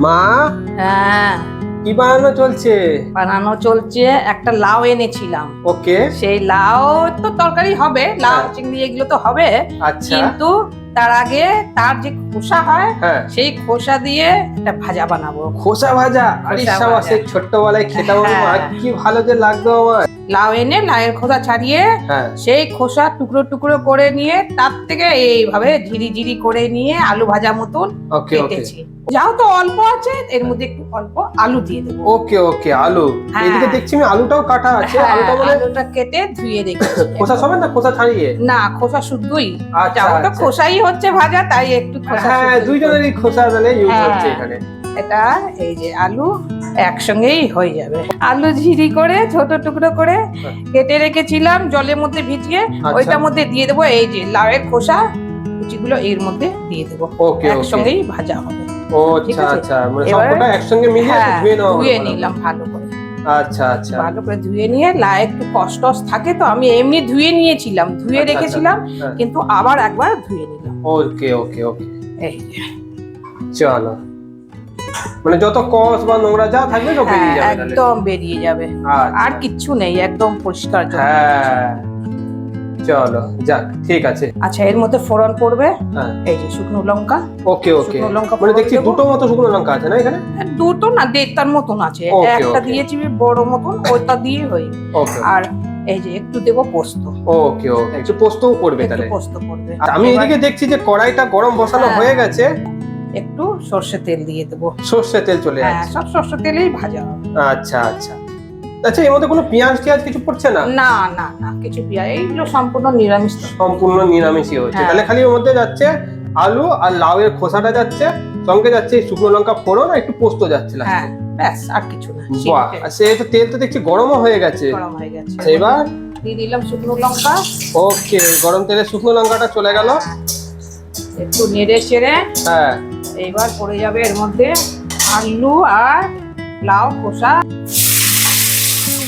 মা? হ্যাঁ। কি বানানো চলছে? বানানো চলছে একটা লাউ এনেছিলাম। ওকে। সেই লাউ তো তরকারি হবে লাউ হ্যাঁ। চিংড়ি এগুলো তো হবে। আচ্ছা। কিন্তু তার আগে তার যে খোসা হয় হ্যাঁ। সেই খোসা দিয়ে একটা ভাজা বানাবো। খোসা ভাজা? আরে খোসা সাবা ভাজা। সেই ছোট্টবেলায় খেতাম হ্যাঁ। কি ভালো যে লাগতো আমার। লাউ এনে লাউয়ের খোসা ছাড়িয়ে হ্যাঁ। সেই খোসা টুকরো টুকরো করে নিয়ে তার থেকে এইভাবে ঝিরি ঝিরি করে নিয়ে আলু ভাজা মতন কেটেছি। যাও তো অল্প আছে এর মধ্যে একটু অল্প আলু দিয়ে দেবো। ওকে ওকে আলু। হ্যাঁ। এদিকে দেখছি আমি আলুটাও কাটা আছে হ্যাঁ, আলুটা মানে আলুটা কেটে ধুয়ে রেখেছি। খোসা সমেত না খোসা ছাড়িয়ে? না খোসা শুদ্ধই। আচ্ছা তো আচ্ছা। খোসাই হচ্ছে ভাজা তাই একটু খোসা হ্যাঁ দুইজনেরই খোসা মানে ইউজ। হচ্ছে এখানে। এটা এই যে আলু একসঙ্গেই হয়ে যাবে। আলু ঝিরি করে ছোট টুকরো করে। কেটে রেখেছিলাম জলের মধ্যে ভিজিয়ে আচ্ছা। ওইটার মধ্যে দিয়ে দেবো এই যে লাউয়ের খোসা কুচিগুলো এর মধ্যে দিয়ে দেবো। একসঙ্গেই ভাজা হবে। ও আচ্ছা আচ্ছা মানে এবার- একসঙ্গে মিলিয়ে হ্যাঁ ধুয়ে ধুয়ে নিলাম ভালো করে। আচ্ছা আচ্ছা। ভালো করে ধুয়ে নিয়ে লাই একটু কষ্ট থাকে তো আমি এমনি ধুয়ে নিয়েছিলাম ধুয়ে রেখেছিলাম হ্যাঁ। কিন্তু আবার একবার ধুয়ে নিলাম। ওকে ওকে ওকে। এই চলো। মানে যত কস বা নোংরা যা থাকবে সব বেরিয়ে হ্যাঁ, যাবে একদম বেরিয়ে যাবে। আর কিচ্ছু নেই একদম পরিষ্কার। হ্যাঁ। চলো যাক ঠিক আছে। আচ্ছা এর মধ্যে ফোড়ন পড়বে। হ্যাঁ। এই যে শুকনো লঙ্কা। ওকে ওকে। শুকনো লঙ্কা মানে দেখছি দুটো মতো শুকনো লঙ্কা আছে না এখানে? দুটো না দেড়টার মতন আছে। একটা. দিয়েছি বড় মতন ওইটা দিয়ে হই আর এই যে একটু দেবো পোস্ত। ওকে ওকে। একটু পোস্তও পড়বে তাহলে। পোস্ত করবে আমি এদিকে দেখছি যে কড়াইটা গরম বসানো হ্যাঁ। হয়ে গেছে। একটু সর্ষে তেল দিয়ে দেবো। সর্ষে তেল চলে হ্যাঁ যাচ্ছে সব সর্ষে তেলেই ভাজা হবে। আচ্ছা আচ্ছা। আচ্ছা এর মধ্যে কোনো পেঁয়াজ টিয়াজ কিছু পড়ছে না? না না না কিছু পেঁয়াজ এইগুলো সম্পূর্ণ নিরামিষ সম্পূর্ণ নিরামিষই হচ্ছে। হ্যাঁ। তাহলে খালি ওর মধ্যে যাচ্ছে আলু আর লাউ এর খোসাটা যাচ্ছে সঙ্গে যাচ্ছে শুকনো লঙ্কা ফোড়ন আর একটু পোস্ত যাচ্ছে হ্যাঁ ব্যাস আর কিছু না। বাহ সে তো তেল তো দেখছি গরমও হয়ে গেছে। গরম হয়ে গেছে। এবার? দিয়ে দিলাম শুকনো লঙ্কা। ওকে গরম তেলে শুকনো লঙ্কাটা চলে গেল। একটু নেড়ে চেড়ে হ্যাঁ। এইবার পড়ে যাবে এর মধ্যে আলু আর লাউ খোসা।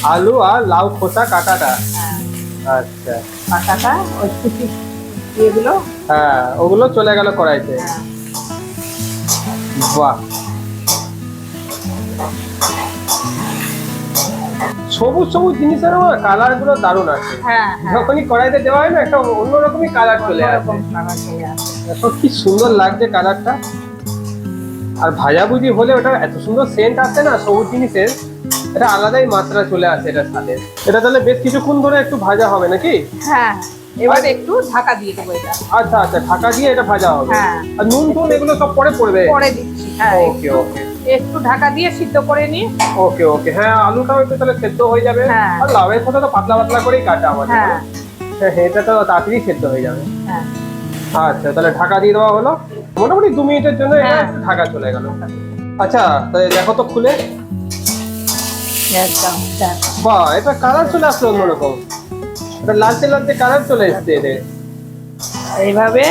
আলু আর লাউ খোসা কাটাটা। হ্যাঁ, আচ্ছা। কাঁটাটা ওই কুচি এগুলো। হ্যাঁ ওগুলো চলে গেল কড়াইতে। হ্যাঁ, বাহ। সবুজ সবুজ জিনিসের কালারগুলো দারুণ আছে। হ্যাঁ হ্যাঁ। যখনই কড়াইতে দেওয়া হয় না একটা অন্যরকমই কালার চলে আসে। দেখো কি সুন্দর লাগছে কালারটা। আর ভাজাভুজি হলে ওটা এত সুন্দর সেন্ট আসে না সবুজ জিনিসের। এটা আলাদাই মাত্রা চলে আসে এটার সাথে। এটা তাহলে বেশ কিছুক্ষণ ধরে একটু ভাজা হবে নাকি? হ্যাঁ এবার একটু ঢাকা দিয়ে দেবো এটা। আচ্ছা আচ্ছা ঢাকা দিয়ে এটা ভাজা হবে। হ্যাঁ। আর নুন টুন এগুলো সব পরে পড়বে? পরে দিচ্ছি হ্যাঁ ওকে ওকে একটু ঢাকা দিয়ে সিদ্ধ করে নিই। ওকে ওকে হ্যাঁ আলুটাও একটু তাহলে সেদ্ধ হয়ে যাবে। হ্যাঁ। আর লাউয়ের কথা তো পাতলা পাতলা করেই কাটা আমাদের। হ্যাঁ হ্যাঁ। হ্যাঁ, এটা তো তাড়াতাড়ি সেদ্ধ হয়ে যাবে। হ্যাঁ। আচ্ছা তাহলে ঢাকা দিয়ে দেওয়া হলো। মোটামুটি দু মিনিটের জন্য এটা হ্যাঁ। ঢাকা চলে গেল। আচ্ছা তাহলে দেখো তো খুলে। বাহ এটা কালার চলে আসলো অন্যরকম। এটা লালচে লালচে কালার চলে এসছে এতে এইভাবে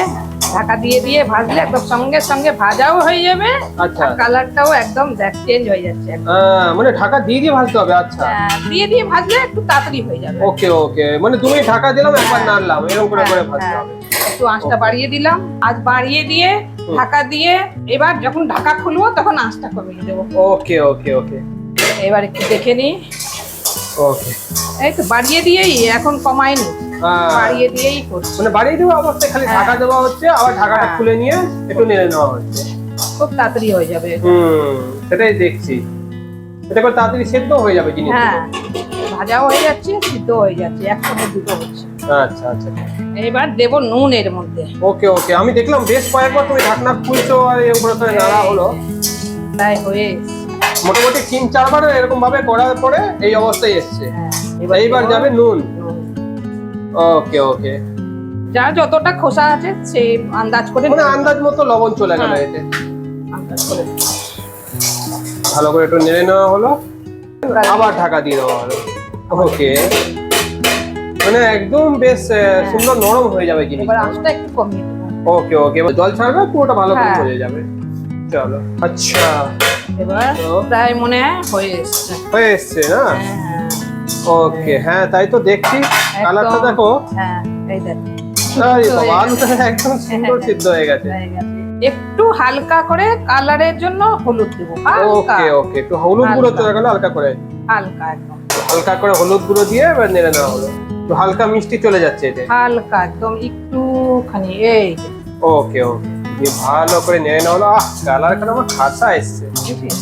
ঢাকা দিয়ে দিয়ে ভাজলে একদম সঙ্গে সঙ্গে ভাজাও হয়ে যাবে আচ্ছা। কালারটাও একদম দেখ চেঞ্জ হয়ে যাচ্ছে। আহ, মানে ঢাকা দিয়ে দিয়ে ভাজতে হবে আচ্ছা। দিয়ে দিয়ে ভাজলে একটু তাড়াতাড়ি হয়ে যাবে। ওকে ওকে। মানে মিনিট ঢাকা দিলাম একবার নাড়লাম এরকম করে করে ভাজতে হ্যাঁ, হবে। একটু আঁচটা বাড়িয়ে দিলাম। আজ বাড়িয়ে দিয়ে ঢাকা দিয়ে এবার যখন ঢাকা খুলবো তখন আঁচটা কমিয়ে দেবো। ওকে ওকে ওকে। এবার একটু দেখে নিই। ওকে। এই তো বাড়িয়ে দিয়েই এখন কমাইনি বাড়িয়ে দিয়েই করছি। মানে বাড়িয়ে দেওয়া অবস্থায় খালি হ্যাঁ। ঢাকা দেওয়া হচ্ছে আবার ঢাকাটা হ্যাঁ। খুলে নিয়ে একটু নেড়ে নেওয়া হচ্ছে। খুব তাড়াতাড়ি হয়ে যাবে। হুম সেটাই দেখছি। এটা করে তাড়াতাড়ি সেদ্ধ হয়ে যাবে জিনিস হ্যাঁ ভাজাও হয়ে যাচ্ছে সিদ্ধ হয়ে যাচ্ছে একসঙ্গে দুটো হচ্ছে। আচ্ছা আচ্ছা। এবার দেবো নুন এর মধ্যে। ওকে ওকে। আমি দেখলাম বেশ কয়েকবার তুমি ঢাকনা খুলছো আর এর উপরে করে নাড়া হলো। তাই হয়ে মোটামুটি তিন চারবার এরকম ভাবে করার পরে এই অবস্থায় এসছে। হ্যাঁ, এইবার যাবে নুন। ওকে ওকে। যার যতটা খোসা আছে সেই আন্দাজ করে মানে আন্দাজ মতো লবণ চলে গেল হ্যাঁ। এতে। আন্দাজ করে ভালো করে একটু নেড়ে নেওয়া হলো। আবার ঢাকা দিয়ে দেওয়া হলো। ওকে। মানে একদম বেশ সুন্দর নরম হয়ে যাবে জিনিস এবার আঁচটা একটু কমিয়ে দেবো। ওকে ওকে এবার জল ছাড়বে পুরোটা ভালো করে হ্যাঁ। হয়ে যাবে। চলো আচ্ছা। এবার প্রায় মনে হয় হয়ে এসছে। হয়ে এসছে না? হ্যাঁ, ওকে হ্যাঁ তাই তো দেখছি। কালারটা দেখো। হ্যাঁ এই দেখ। একদম সুন্দর সিদ্ধ হয়ে গেছে। একটু হালকা করে কালারের জন্য হলুদ দেবো। ওকে ওকে একটু হলুদ গুঁড়ো হালকা। করে। হালকা একদম। হালকা করে হলুদ গুঁড়ো দিয়ে এবার নেড়ে নেওয়া হলো। হালকা মিষ্টি চলে যাচ্ছে এতে? হালকা একদম একটুখানি এই ওকে ওকে। দিয়ে ভালো করে নেড়ে নেওয়া হলো আহ কালার খানা আমার খাসা এসছে। বুঝেছিস?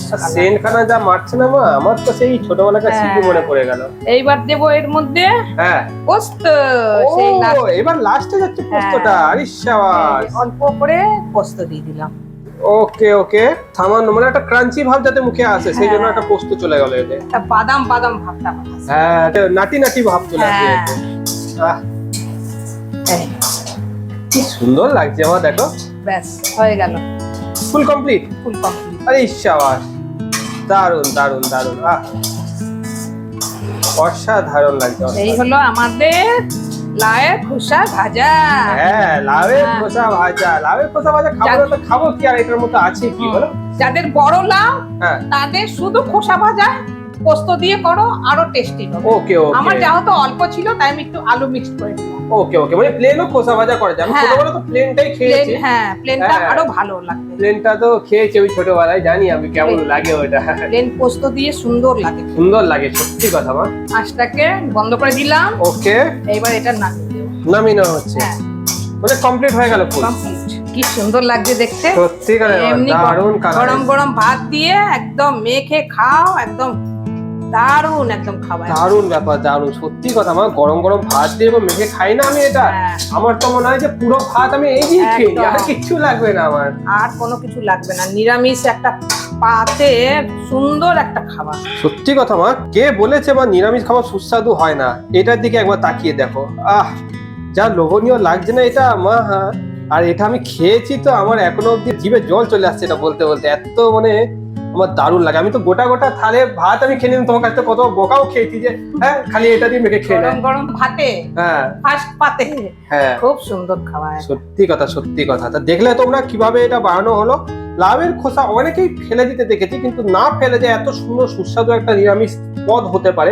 খানা যা মারছে না মা আমার তো সেই ছোটবেলাকার স্মৃতি হ্যাঁ। মনে পড়ে গেল। এইবার দেবো এর মধ্যে হ্যাঁ। পোস্ত সেই এবার লাস্টে যাচ্ছে পোস্তটা। হ্যাঁ। আরে শাবাশ অল্প করে পোস্ত দিয়ে দিলাম। ওকে ওকে সামান্য মানে একটা ক্রাঞ্চি ভাব যাতে মুখে আসে সেই জন্য। একটা পোস্ত চলে গেল এতে। বাদাম বাদাম ভাবটা হ্যাঁ নাটি নাটি ভাব চলে আসে হ্যাঁ। এতে। আহ এই, কি সুন্দর লাগছে আমার দেখো। ব্যাস হয়ে গেল। ফুল কমপ্লিট ফুল কমপ্লিট আরে শাবাশ দারুণ দারুণ দারুণ আহ অসাধারণ লাগছে এই হলো আমাদের লায়ের খোসা ভাজা। হ্যাঁ লাউয়ের হ্যাঁ। খোসা ভাজা। লাউয়ের খোসা ভাজা খাব তো খাব কি আর? এটার মতো আছে কি বলো? যাদের বড় লাউ হ্যাঁ। তাদের শুধু খোসা ভাজা পোস্ত দিয়ে করো আরও টেস্টি হবে। ওকে আমার যা হতো অল্প ছিল তাই আমি একটু আলু মিক্স করে দিলাম ওকে ওকে মানে প্লেনও খোসা ভাজা করা যায় আমি হ্যাঁ। ছোটবেলা তো প্লেনটাই খেয়েছি। হ্যাঁ প্লেনটা হ্যাঁ। আরও ভালো লাগবে। প্লেনটা তো খেয়েছি ওই ছোটবেলায় জানি আমি কেমন লাগে ওইটা। প্লেন পোস্ত দিয়ে সুন্দর লাগে। সুন্দর লাগে সত্যি কথা মা। আঁচটাকে বন্ধ করে দিলাম। ওকে এইবার এটা নামিয়ে নামিয়ে নেওয়া হচ্ছে। হ্যাঁ। মানে কমপ্লিট হয়ে গেল ফুল কি সুন্দর লাগছে দেখতে। সত্যি গরম গরম ভাত দিয়ে একদম মেখে খাও একদম দারুণ একদম খাবার। দারুণ ব্যাপার দারুণ। সত্যি কথা মা গরম গরম ভাত দিয়ে এবার মেখে খাই না আমি এটা। হ্যাঁ, আমার তো মনে হয় যে পুরো ভাত আমি এই দিয়ে খেয়ে আর। কিচ্ছু লাগবে না আমার। আর কোনো কিছু লাগবে না। নিরামিষ একটা পাতে সুন্দর একটা খাবার। সত্যি কথা মা কে বলেছে মা নিরামিষ খাবার সুস্বাদু হয় না এটার দিকে একবার তাকিয়ে দেখো। আহ যা লোভনীয় লাগছে না এটা মা হ্যাঁ। আর এটা আমি খেয়েছি তো আমার এখনও অব্দি জিভে জল চলে আসছে এটা বলতে বলতে। এত মানে আমার দারুণ লাগে। আমি তো গোটা গোটা থালে ভাত আমি খেয়ে নিলাম তোমার কাছে কত বোকাও খেয়েছি যে হ্যাঁ খালি এটা দিয়ে মেখে খেয়ে গরম নেয় গরম ভাতে হ্যাঁ। ফার্স্ট পাতে। হ্যাঁ। খুব সুন্দর খাওয়া সত্যি কথা সত্যি কথা। তা দেখলে তোমরা কীভাবে এটা বানানো হলো? লাভের খোসা অনেকেই ফেলে দিতে দেখেছি, কিন্তু না ফেলে যে এত সুন্দর সুস্বাদু একটা নিরামিষ পদ হতে পারে।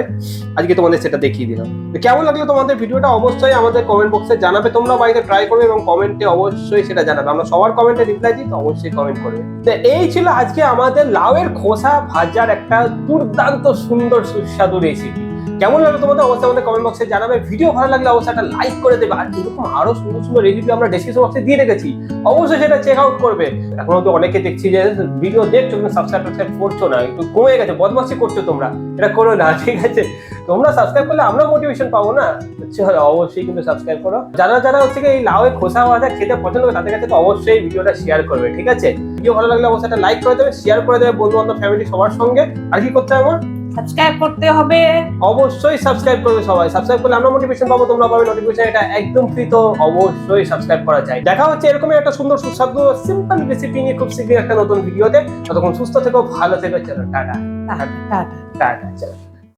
আজকে তোমাদের সেটা দেখিয়ে দিলাম। কেমন লাগল তোমাদের ভিডিওটা? অবশ্যই আমাদের কমেন্ট বক্সে জানাবে। তোমরা বাড়িতে ট্রাই করবে এবং কমেন্টে অবশ্যই সেটা জানাবে। আমরা সবার কমেন্টে রিপ্লাই দিই, তো অবশ্যই কমেন্ট করবে। তো এই ছিল আজকে আমাদের লাউয়ের খোসা ভাজার একটা দুর্দান্ত সুন্দর সুস্বাদু রেসিপি কেমন লাগল তোমাদের? অবশ্যই আমাদের কমেন্ট বক্সে জানাবে। ভিডিও ভালো লাগলে অবশ্যই একটা লাইক করে দেবে। আর এরকম আরও সুন্দর সুন্দর রেসিপি আমরা ডেসক্রিপশন বক্সে দিয়ে রেখেছি। অবশ্যই সেটা চেক আউট করবে। এখন তো অনেকে দেখছি যে ভিডিও দেখছ কিন্তু সাবস্ক্রাইব টাবস্ক্রাইব করছ না। একটু কমে গেছে বদমাসি করছ তোমরা। এটা করো না, ঠিক আছে? তোমরা সাবস্ক্রাইব করলে আমরা মোটিভেশন পাবো না? চলো অবশ্যই কিন্তু সাবস্ক্রাইব করো। যারা যারা হচ্ছে এই লাউয়ের খোসা ভাজা খেতে পছন্দ করে, তাদের কাছে তো অবশ্যই ভিডিওটা শেয়ার করবে, ঠিক আছে? ভিডিও ভালো লাগলে অবশ্যই একটা লাইক করে দেবে শেয়ার করে দেবে বন্ধু বান্ধব ফ্যামিলি সবার সঙ্গে। আর কি করতে হবে আমার? সাবস্ক্রাইব করতে হবে। অবশ্যই সাবস্ক্রাইব করবে সবাই। সাবস্ক্রাইব করলে আমরা মোটিভেশন পাবো তোমরা পাবে নোটিফিকেশন এটা একদম ফ্রি তো অবশ্যই সাবস্ক্রাইব করা যায়। দেখা হচ্ছে এরকম একটা সুন্দর সুস্বাদু সিম্পল রেসিপি নিয়ে খুব শীঘ্রই একটা নতুন ভিডিওতে ততক্ষণ সুস্থ থেকো ভালো থেকো চলো টাটা। Tata tata. টাটা চলো।